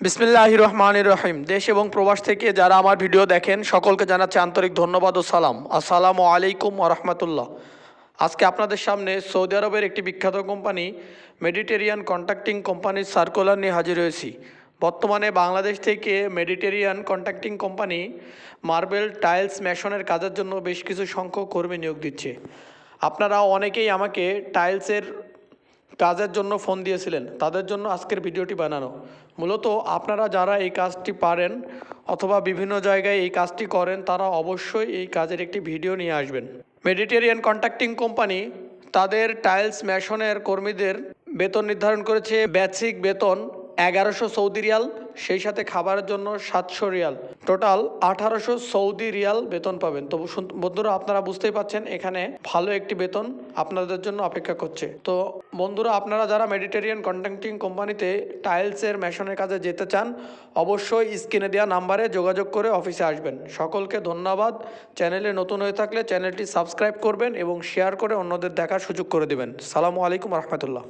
বিসমিল্লাহ রহমান রহিম দেশ এবং প্রবাস থেকে যারা আমার ভিডিও দেখেন, সকলকে জানাচ্ছি আন্তরিক ধন্যবাদ ও সালাম। আসসালামু আলাইকুম রহমতুল্লাহ। আজকে আপনাদের সামনে সৌদি আরবের একটি বিখ্যাত কোম্পানি, মেডিটেরিয়ান কন্ট্রাক্টিং কোম্পানির সার্কুলার নিয়ে হাজির হয়েছি। বর্তমানে বাংলাদেশ থেকে Mediterranean contracting company marble tiles ম্যাশনের কাজের জন্য বেশ কিছু সংখ্যক কর্মী নিয়োগ দিচ্ছে। আপনারা অনেকেই আমাকে টাইলসের কাজের জন্য ফোন দিয়েছিলেন। তাদের জন্য আজকের ভিডিওটি বানানো। মূলত আপনারা যারা এই কাজটি পারেন অথবা বিভিন্ন জায়গায় এই কাজটি করেন, তারা অবশ্যই এই কাজের একটি ভিডিও নিয়ে আসবেন। মেডিটেরিয়ান কন্ট্রাক্টিং কোম্পানি তাদের টাইলস ম্যাশনের কর্মীদের বেতন নির্ধারণ করেছে, বেসিক বেতন। এগারোশো সৌদি রিয়াল, সেই সাথে খাবারের জন্য সাতশো রিয়াল। টোটাল আঠারোশো সৌদি রিয়াল বেতন পাবেন। তবু বন্ধুরা, আপনারা বুঝতেই পাচ্ছেন, এখানে ভালো একটি বেতন আপনাদের জন্য অপেক্ষা করছে। তো বন্ধুরা, আপনারা যারা মেডিটেরিয়ান কন্ট্রাক্টিং কোম্পানিতে টাইলসের মেশনের কাজে যেতে চান, অবশ্যই স্ক্রিনে দেওয়া নাম্বারে যোগাযোগ করে অফিসে আসবেন। সকলকে ধন্যবাদ। চ্যানেলে নতুন হয়ে থাকলে চ্যানেলটি সাবস্ক্রাইব করবেন এবং শেয়ার করে অন্যদের দেখার সুযোগ করে দেবেন। সালামু আলাইকুম রহমতুল্লাহ।